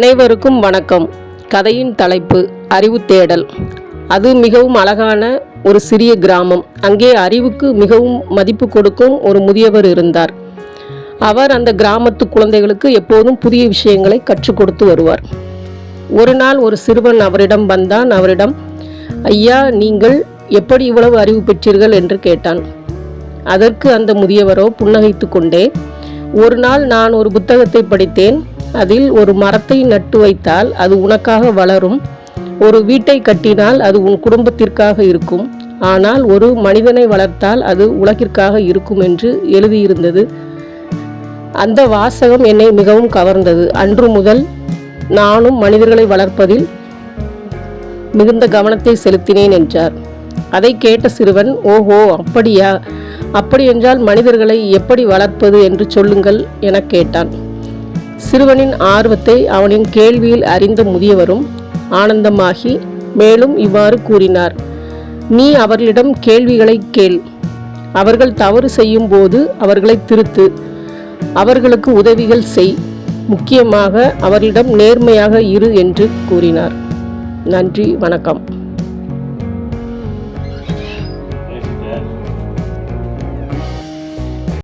அனைவருக்கும் வணக்கம். கதையின் தலைப்பு அறிவு தேடல். அது மிகவும் அழகான ஒரு சிறிய கிராமம். அங்கே அறிவுக்கு மிகவும் மதிப்பு கொடுக்கும் ஒரு முதியவர் இருந்தார். அவர் அந்த கிராமத்து குழந்தைகளுக்கு எப்போதும் புதிய விஷயங்களை கற்றுக் கொடுத்து வருவார். ஒரு நாள் ஒரு சிறுவன் அவரிடம் வந்தான். அவரிடம் ஐயா நீங்கள் எப்படி இவ்வளவு அறிவு பெற்றீர்கள்? என்று கேட்டான். அதற்கு அந்த முதியவரோ புன்னகைத்து கொண்டே ஒரு நாள் நான் ஒரு புத்தகத்தை படித்தேன். அதில் ஒரு மரத்தை நட்டு வைத்தால் அது உனக்காக வளரும். ஒரு வீட்டை கட்டினால் அது உன் குடும்பத்திற்காக இருக்கும். ஆனால் ஒரு மனிதனை வளர்த்தால் அது உலகிற்காக இருக்கும் என்று எழுதியிருந்தது. அந்த வாசகம் என்னை மிகவும் கவர்ந்தது. அன்று முதல் நானும் மனிதர்களை வளர்ப்பதில் மிகுந்த கவனத்தை செலுத்தினேன் என்றார். அதை கேட்ட சிறுவன் ஓஹோ அப்படியா? அப்படி என்றால் மனிதர்களை எப்படி வளர்ப்பது என்று சொல்லுங்கள் எனக் கேட்டான். சிறுவனின் ஆர்வத்தை அவனின் கேள்வியில் அறிந்த முதியவரும் ஆனந்தமாகி மேலும் இவ்வாறு கூறினார். நீ அவர்களிடம் கேள்விகளை கேள். அவர்கள் தவறு செய்யும் போது அவர்களை திருத்து. அவர்களுக்கு உதவிகள் செய். முக்கியமாக அவர்களிடம் நேர்மையாக இரு என்று கூறினார். நன்றி வணக்கம்.